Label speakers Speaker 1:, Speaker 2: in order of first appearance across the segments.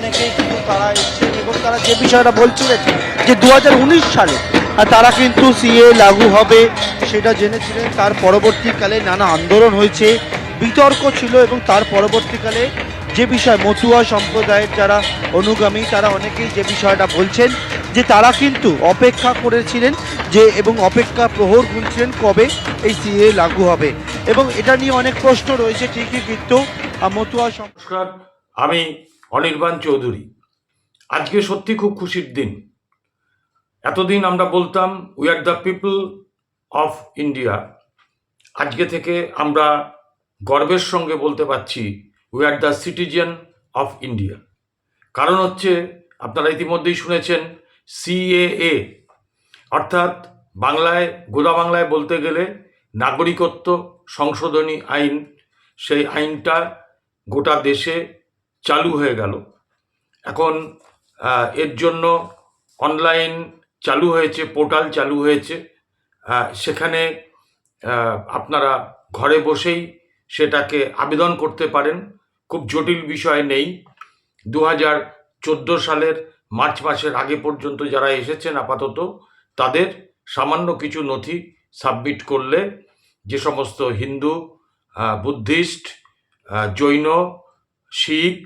Speaker 1: অনেকেই কিন্তু তারা এসছেন এবং তারা যে বিষয়টা বলছিলেন যে দু হাজার উনিশ সালে তারা কিন্তু সিএ লাগু হবে সেটা জেনেছিলেন। তার পরবর্তীকালে নানা আন্দোলন হয়েছে, বিতর্ক ছিল এবং তার পরবর্তীকালে যে বিষয় মতুয়া সম্প্রদায়ের যারা অনুগামী, তারা অনেকেই যে বিষয়টা বলছেন যে তারা কিন্তু অপেক্ষা করেছিলেন যে এবং অপেক্ষা প্রহর গুনছিলেন কবে এই সিএ লাগু হবে। এবং এটা নিয়ে অনেক প্রশ্ন রয়েছে, ঠিকই কিন্তু মতুয়া
Speaker 2: নমস্কার, আমি অনির্বাণ চৌধুরী। আজকে সত্যি খুব খুশির দিন। এতদিন আমরা বলতাম we are the people of India আজকে থেকে আমরা গর্বের সঙ্গে বলতে পারছি we are the citizen of India কারণ হচ্ছে, আপনারা ইতিমধ্যেই শুনেছেন সিএএ অর্থাৎ বাংলায় গোদা বাংলায় বলতে গেলে নাগরিকত্ব সংশোধনী আইন, সেই আইনটা গোটা দেশে চালু হয়ে গেল। এখন এর জন্য অনলাইন চালু হয়েছে, পোর্টাল চালু হয়েছে। সেখানে আপনারা ঘরে বসেই সেটাকে আবেদন করতে পারেন। খুব জটিল বিষয় নেই। দু হাজার চোদ্দ সালের মার্চ মাসের আগে পর্যন্ত যারা এসেছেন আপাতত, তাদের সামান্য কিছু নথি সাবমিট করলে যে সমস্ত হিন্দু বুদ্ধিস্ট জৈন শিখ,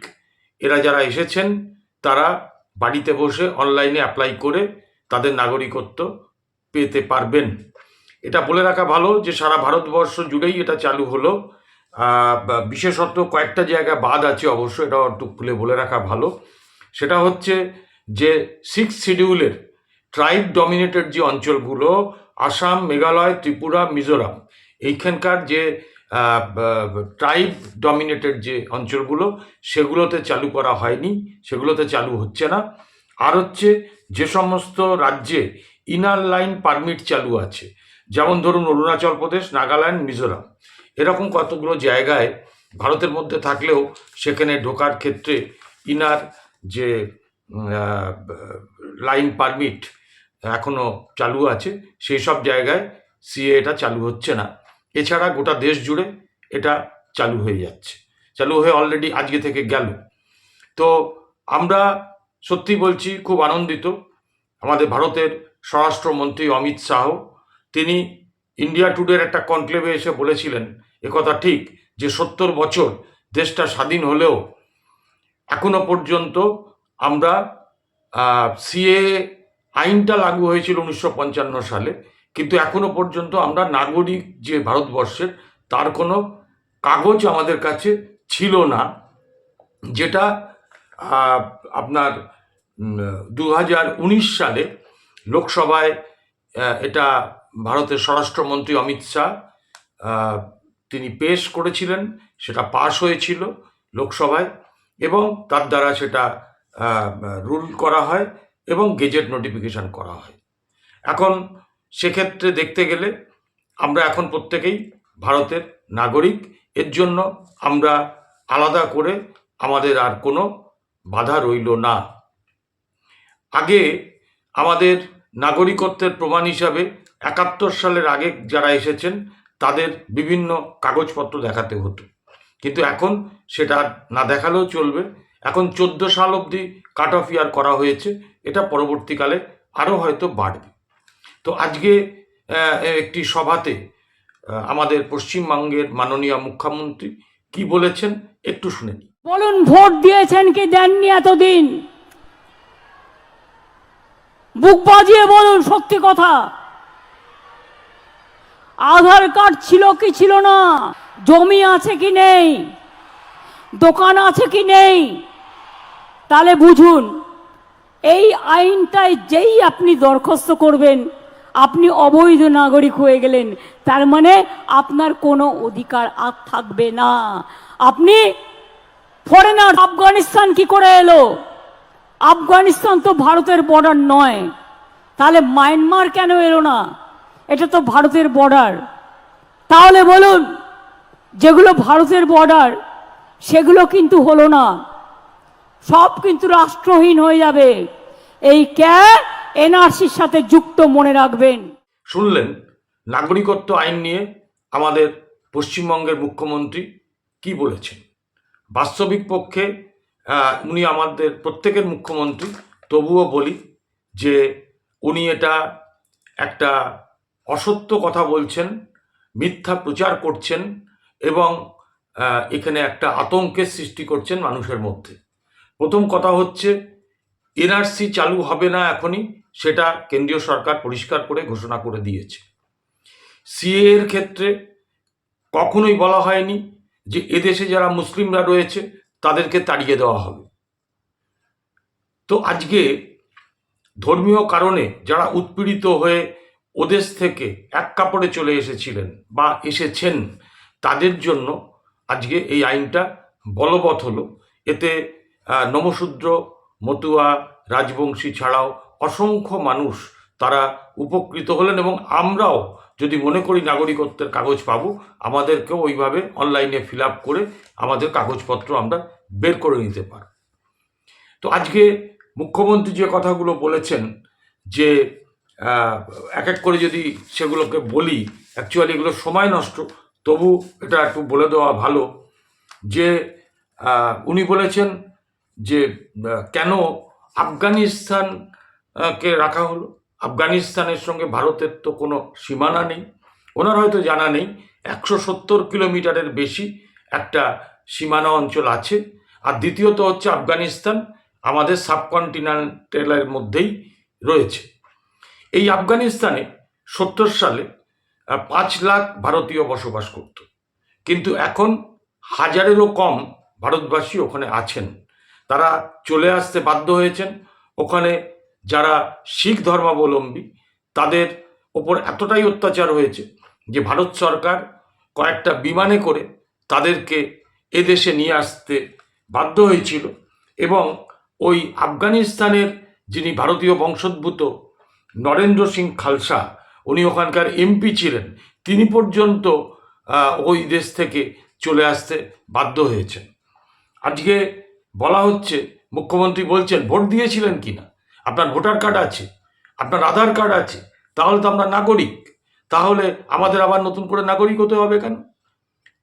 Speaker 2: এরা যারা এসেছেন, তারা বাড়িতে বসে অনলাইনে অ্যাপ্লাই করে তাদের নাগরিকত্ব পেতে পারবেন। এটা বলে রাখা ভালো যে সারা ভারতবর্ষ জুড়েই এটা চালু হলো। বিশেষত কয়েকটা জায়গা বাদ আছে অবশ্য এটা একটু খুলে বলে রাখা ভালো। সেটা হচ্ছে যে সিক্স শিডিউলের ট্রাইব ডমিনেটেড যে অঞ্চলগুলো, আসাম, মেঘালয়, ত্রিপুরা, মিজোরাম, এইখানকার যে ট্রাইব ডমিনেটেড যে অঞ্চলগুলো, সেগুলোতে চালু করা হয়নি, সেগুলোতে চালু হচ্ছে না। আর হচ্ছে যে সমস্ত রাজ্যে ইনার লাইন পারমিট চালু আছে, যেমন ধরুন অরুণাচল প্রদেশ, নাগাল্যান্ড, মিজোরাম। এরকম কতগুলো জায়গায় ভারতের মধ্যে থাকলেও সেখানে ঢোকার ক্ষেত্রে ইনার যে লাইন পারমিট এখনও চালু আছে, সেই সব জায়গায় সিএ এটা চালু হচ্ছে না। এছাড়া গোটা দেশ জুড়ে এটা চালু হয়ে যাচ্ছে। চালু হয়ে অলরেডি আজকে থেকে গেল। তো আমরা সত্যি বলছি, খুব আনন্দিত। আমাদের ভারতের স্বরাষ্ট্রমন্ত্রী অমিত শাহ, তিনি ইন্ডিয়া টুডের একটা কনক্লেভে এসে বলেছিলেন একথা ঠিক যে সত্তর বছর দেশটা স্বাধীন হলেও এখনও পর্যন্ত আমরা সিএ আইনটা লাগু হয়েছিল উনিশশো পঞ্চান্ন সালে। কিন্তু এখনও পর্যন্ত আমরা নাগরিক যে ভারতবর্ষের, তার কোনো কাগজ আমাদের কাছে ছিল না, যেটা আপনার দু হাজার উনিশ সালে লোকসভায় এটা ভারতের স্বরাষ্ট্রমন্ত্রী অমিত শাহ তিনি পেশ করেছিলেন, সেটা পাশ হয়েছিল লোকসভায়, এবং তার দ্বারা সেটা রুল করা হয় এবং গেজেট নোটিফিকেশন করা হয়। এখন সেক্ষেত্রে দেখতে গেলে আমরা এখন প্রত্যেকেই ভারতের নাগরিক। এর জন্য আমরা আলাদা করে আমাদের আর কোনো বাধা রইল না। আগে আমাদের নাগরিকত্বের প্রমাণ হিসাবে একাত্তর সালের আগে যারা এসেছেন, তাদের বিভিন্ন কাগজপত্র দেখাতে হতো। কিন্তু এখন সেটা না দেখালেও চলবে। এখন চোদ্দ সাল অবধি কাট অফ ইয়ার করা হয়েছে। এটা পরবর্তীকালে আরও হয়তো বাড়বে। তো আজকে একটি সভাতে আমাদের পশ্চিমবঙ্গের মাননীয় মুখ্যমন্ত্রী কি বলেছেন একটু শুনে
Speaker 3: বলুন, ভোট দিয়েছেন কি দেননি এতদিন? বুক বাজিয়ে বলুন, সত্যি কথা। আধার কার্ড ছিল কি ছিল না? জমি আছে কি নেই? দোকান আছে কি নেই? তাহলে বুঝুন, এই আইনটায় যেই আপনি দরখাস্ত করবেন আপনি অবৈধ নাগরিক হয়ে গেলেন। তার মানে আপনার কোনো অধিকার আর থাকবে না। আপনি ফরেনার আফগানিস্তান কি করে এলো? আফগানিস্তান তো ভারতের বর্ডার নয়। তাহলে মায়ানমার কেন এলো না? এটা তো ভারতের বর্ডার তাহলে বলুন, যেগুলো ভারতের বর্ডার সেগুলো কিন্তু হলো না। সব কিন্তু রাষ্ট্রহীন হয়ে যাবে। এই ক্যা এনআরসির সাথে যুক্ত মনে রাখবেন।
Speaker 2: শুনলেন, নাগরিকত্ব আইন নিয়ে আমাদের পশ্চিমবঙ্গের মুখ্যমন্ত্রী কি বলেছেন? বাস্তবিক পক্ষে উনি আমাদের প্রত্যেকের মুখ্যমন্ত্রী, তবুও বলি যে উনি এটা একটা অসত্য কথা বলছেন, মিথ্যা প্রচার করছেন এবং এখানে একটা আতঙ্কের সৃষ্টি করছেন মানুষের মধ্যে। প্রথম কথা হচ্ছে, এনআরসি চালু হবে না এখনই সেটা কেন্দ্রীয় সরকার পরিষ্কার করে ঘোষণা করে দিয়েছে। সিএ এর ক্ষেত্রে কখনোই বলা হয়নি যে এদেশে যারা মুসলিমরা রয়েছে তাদেরকে তাড়িয়ে দেওয়া হবে। তো আজকে ধর্মীয় কারণে যারা উৎপীড়িত হয়ে ওদেশ থেকে এক কাপড়ে চলে এসেছিলেন বা এসেছেন, তাদের জন্য আজকে এই আইনটা বলবৎ হলো। এতে নমশূদ্র, মতুয়া, রাজবংশী ছাড়াও অসংখ্য মানুষ তারা উপকৃত হলেন এবং আমরাও যদি মনে করি নাগরিকত্বের কাগজ পাবো, আমাদেরকেও ওইভাবে অনলাইনে ফিল আপ করে আমাদের কাগজপত্র আমরা বের করে নিতে পারি তো আজকে মুখ্যমন্ত্রী যে কথাগুলো বলেছেন যে এক এক করে যদি সেগুলোকে বলি অ্যাকচুয়ালি এগুলো সময় নষ্ট, তবু এটা একটু বলে দেওয়া ভালো যে উনি বলেছেন যে কেন আফগানিস্তান কে রাখা হলো? আফগানিস্তানের সঙ্গে ভারতের তো কোনো সীমানা নেই। ওনার হয়তো জানা নেই, একশো সত্তর কিলোমিটারের বেশি একটা সীমানা অঞ্চল আছে। আর দ্বিতীয়ত হচ্ছে আফগানিস্তান আমাদের সাবকন্টিনেন্টালের মধ্যেই রয়েছে। এই আফগানিস্তানে সত্তর সালে পাঁচ লাখ ভারতীয় বসবাস করত। কিন্তু এখন হাজারেরও কম ভারতবাসী ওখানে আছেন। তারা চলে আসতে বাধ্য হয়েছেন। ওখানে যারা শিখ ধর্মাবলম্বী, তাদের ওপর এতটাই অত্যাচার হয়েছে যে ভারত সরকার কয়েকটা বিমানে করে তাদেরকে এদেশে নিয়ে আসতে বাধ্য হয়েছিল এবং ওই আফগানিস্তানের যিনি ভারতীয় বংশোদ্ভূত নরেন্দ্র সিং খালসা, উনি ওখানকার এমপি ছিলেন, তিনি পর্যন্ত ওই দেশ থেকে চলে আসতে বাধ্য হয়েছেন। আজকে বলা হচ্ছে, মুখ্যমন্ত্রী বলছেন, ভোট দিয়েছিলেন কি না আপনার ভোটার কার্ড আছে, আপনার আধার কার্ড আছে, তাহলে তো আমরা নাগরিক। তাহলে আমাদের আবার নতুন করে নাগরিক হতে হবে কেন?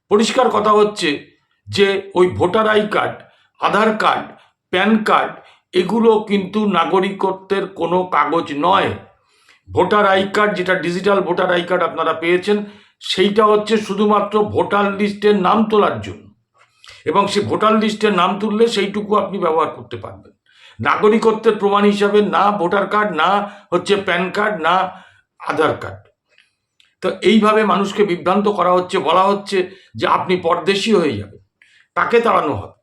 Speaker 2: পরিষ্কার কথা হচ্ছে যে ওই voter I card, Aadhaar card, PAN card, এগুলো কিন্তু নাগরিকত্বের কোনো কাগজ নয়। ভোটার আই কার্ড, যেটা ডিজিটাল ভোটার আই কার্ড আপনারা পেয়েছেন, সেইটা হচ্ছে শুধুমাত্র ভোটার লিস্টের নাম তোলার জন্য। এবং সেই ভোটার লিস্টের নাম তুললে সেইটুকু আপনি ব্যবহার করতে পারবেন। নাগরিকত্বের প্রমাণ হিসাবে না ভোটার কার্ড, না হচ্ছে প্যান কার্ড, না আধার কার্ড। তো এইভাবে মানুষকে বিভ্রান্ত করা হচ্ছে, বলা হচ্ছে যে আপনি পরদেশি হয়ে যাবেন, তাকে তাড়ানো হবে।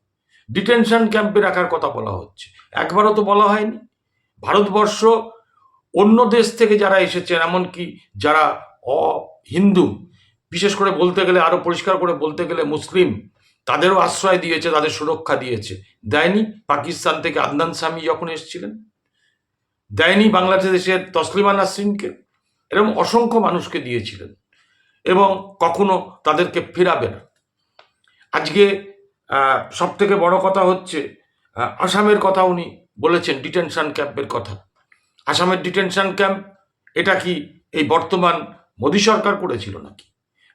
Speaker 2: ডিটেনশন ক্যাম্পে রাখার কথা বলা হচ্ছে। একবারও তো বলা হয়নি। ভারতবর্ষ অন্য দেশ থেকে যারা এসেছেন, এমনকি যারা অ হিন্দু বিশেষ করে বলতে গেলে আরও পরিষ্কার করে বলতে গেলে মুসলিম তাদেরও আশ্রয় দিয়েছে, তাদের সুরক্ষা দিয়েছে। দেয়নি, পাকিস্তান থেকে আদনান স্বামী যখন এসেছিলেন, দেয়নি বাংলাদেশের তসলিমা নাসরিনকে, এরকম অসংখ্য মানুষকে দিয়েছিলেন, এবং কখনো তাদেরকে ফেরাবে না। আজকে সব থেকে বড় কথা হচ্ছে আসামের কথা উনি বলেছেন, ডিটেনশন ক্যাম্পের কথা। আসামের ডিটেনশন ক্যাম্প, এটা কি এই বর্তমান মোদী সরকার করেছিল নাকি?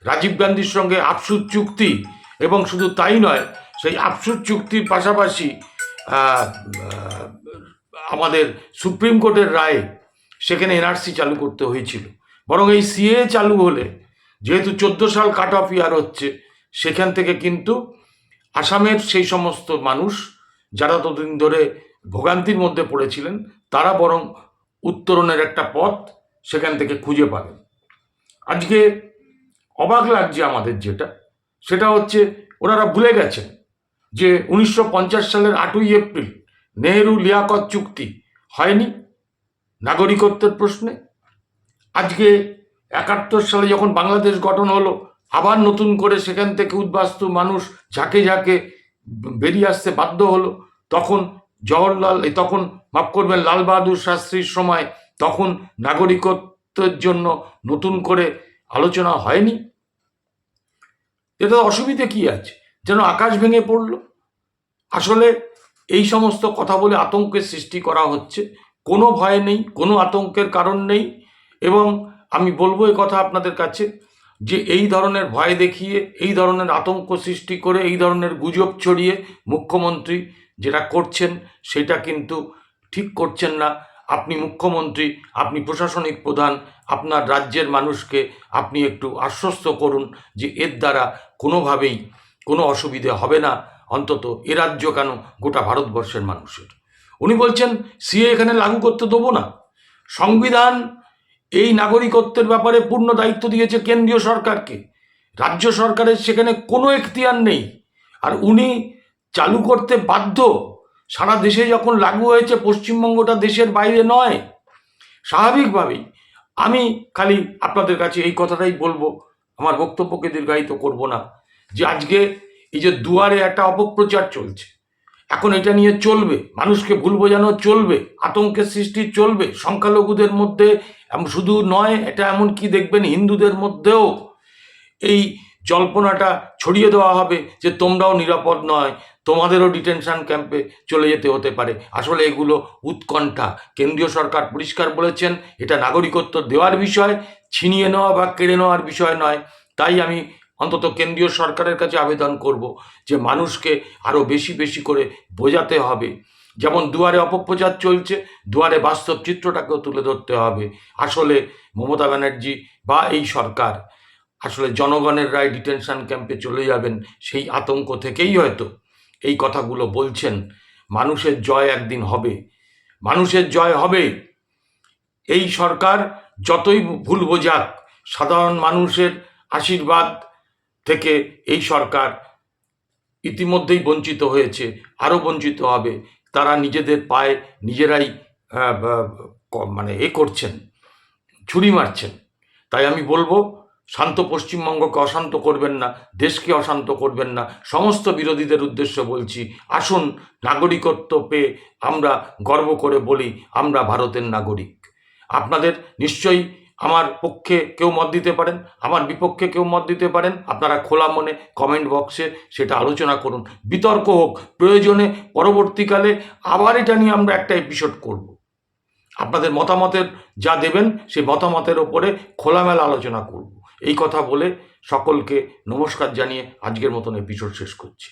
Speaker 2: রাজীব গান্ধীর সঙ্গে আফসুদ চুক্তি এবং শুধু তাই নয়, সেই আফসুদ চুক্তির পাশাপাশি আমাদের সুপ্রিম কোর্টের রায়ে সেখানে এনআরসি চালু করতে হয়েছিল। বরং এই সিএ চালু হলে, যেহেতু চোদ্দ সাল কাট অফ ইয়ার হচ্ছে, সেখান থেকে কিন্তু আসামের সেই সমস্ত মানুষ যারা ততদিন ধরে ভোগান্তির মধ্যে পড়েছিলেন, তারা বরং উত্তরণের একটা পথ সেখান থেকে খুঁজে পাবেন। আজকে অবাক লাগছে আমাদের যেটা। সেটা হচ্ছে ওনারা ভুলে গেছেন যে উনিশশো পঞ্চাশ সালের আটই এপ্রিল নেহেরু লিয়াকত চুক্তি হয়নি নাগরিকত্বের প্রশ্নে। আজকে একাত্তর সালে যখন বাংলাদেশ গঠন হলো, আবার নতুন করে সেখান থেকে উদ্বাস্তু মানুষ ঝাঁকে ঝাঁকে বেরিয়ে আসতে বাধ্য হলো, তখন জওহরলাল এই তখন মাফ করবেন, লাল বাহাদুর শাস্ত্রীর সময় তখন নাগরিকত্বের জন্য নতুন করে আলোচনা হয়নি। এটা অসুবিধে কি আছে? যেন আকাশ ভেঙে পড়ল? আসলে এই সমস্ত কথা বলে আতঙ্কের সৃষ্টি করা হচ্ছে। কোনো ভয় নেই, কোনো আতঙ্কের কারণ নেই এবং আমি বলব এই কথা আপনাদের কাছে যে এই ধরনের ভয় দেখিয়ে, এই ধরনের আতঙ্ক সৃষ্টি করে, এই ধরনের গুজব ছড়িয়ে মুখ্যমন্ত্রী যেটা করছেন, সেটা কিন্তু ঠিক করছেন না। আপনি মুখ্যমন্ত্রী, আপনি প্রশাসনিক প্রধান, আপনার রাজ্যের মানুষকে আপনি একটু আশ্বস্ত করুন যে এর দ্বারা কোনোভাবেই কোনো অসুবিধে হবে না। অন্তত এ রাজ্য কেন গোটা ভারতবর্ষের মানুষের? উনি বলছেন, সিএ এখানে লাগু করতে দেবো না। সংবিধান এই নাগরিকত্বের ব্যাপারে পূর্ণ দায়িত্ব দিয়েছে কেন্দ্রীয় সরকারকে। রাজ্য সরকারের সেখানে কোনো এখতিয়ার নেই। আর উনি চালু করতে বাধ্য সারা দেশে যখন লাগু হয়েছে, পশ্চিমবঙ্গটা দেশের বাইরে নয়। স্বাভাবিকভাবেই আমি খালি আপনাদের কাছে এই কথাটাই বলব, আমার বক্তব্যকে দীর্ঘায়িত করব না যে আজকে এই যে দুয়ারে একটা অপপ্রচার চলছে। এখন এটা নিয়ে চলবে, মানুষকে ভুল বোঝানো চলবে, আতঙ্কের সৃষ্টি চলবে, সংখ্যালঘুদের মধ্যে শুধু নয়, এটা এমন কি দেখবেন হিন্দুদের মধ্যেও এই জল্পনাটা ছড়িয়ে দেওয়া হবে যে তোমরাও নিরাপদ নয়, তোমাদেরও ডিটেনশন ক্যাম্পে চলে যেতে হতে পারে। আসলে এগুলো উৎকণ্ঠা। কেন্দ্রীয় সরকার পরিষ্কার বলেছেন, এটা নাগরিকত্ব দেওয়ার বিষয়, ছিনিয়ে নেওয়া বা কেড়ে নেওয়ার বিষয় নয়। তাই আমি অন্তত কেন্দ্রীয় সরকারের কাছে আবেদন করব যে মানুষকে আরও বেশি বেশি করে বোঝাতে হবে। যেমন দুয়ারে অপপ্রচার চলছে, দুয়ারে বাস্তব চিত্রটাকেও তুলে ধরতে হবে। আসলে মমতা ব্যানার্জি বা এই সরকার আসলে জনগণের রায় ডিটেনশন ক্যাম্পে চলে যাবেন সেই আতঙ্ক থেকেই হয়তো এই কথাগুলো বলছেন। মানুষের জয় একদিন হবে। মানুষের জয় হবে। এই সরকার যতই ভুল বোঝাক, সাধারণ মানুষের আশীর্বাদ থেকে এই সরকার ইতিমধ্যেই বঞ্চিত হয়েছে, আরও বঞ্চিত হবে। তারা নিজেদের পায়ে নিজেরাই মানে এ করছেন, ছুরি মারছেন। তাই আমি বলব শান্ত পশ্চিমবঙ্গকে অশান্ত করবেন না, দেশকে অশান্ত করবেন না। সমস্ত বিরোধীদের উদ্দেশ্য বলছি, আসুন নাগরিকত্ব পেয়ে আমরা গর্ব করে বলি, আমরা ভারতের নাগরিক। আপনাদের নিশ্চয়ই আমার পক্ষে কেউ মত দিতে পারেন, আমার বিপক্ষে কেউ মত দিতে পারেন, আপনারা খোলা মনে কমেন্ট বক্সে সেটা আলোচনা করুন। বিতর্ক হোক, প্রয়োজনে পরবর্তীকালে আবার এটা নিয়ে আমরা একটা এপিসোড করব। আপনাদের মতামতের যা দেবেন, সেই মতামতের ওপরে খোলামেলা আলোচনা করব। এই কথা বলে সকলকে নমস্কার জানিয়ে আজকের মতন এপিসোড শেষ করছি।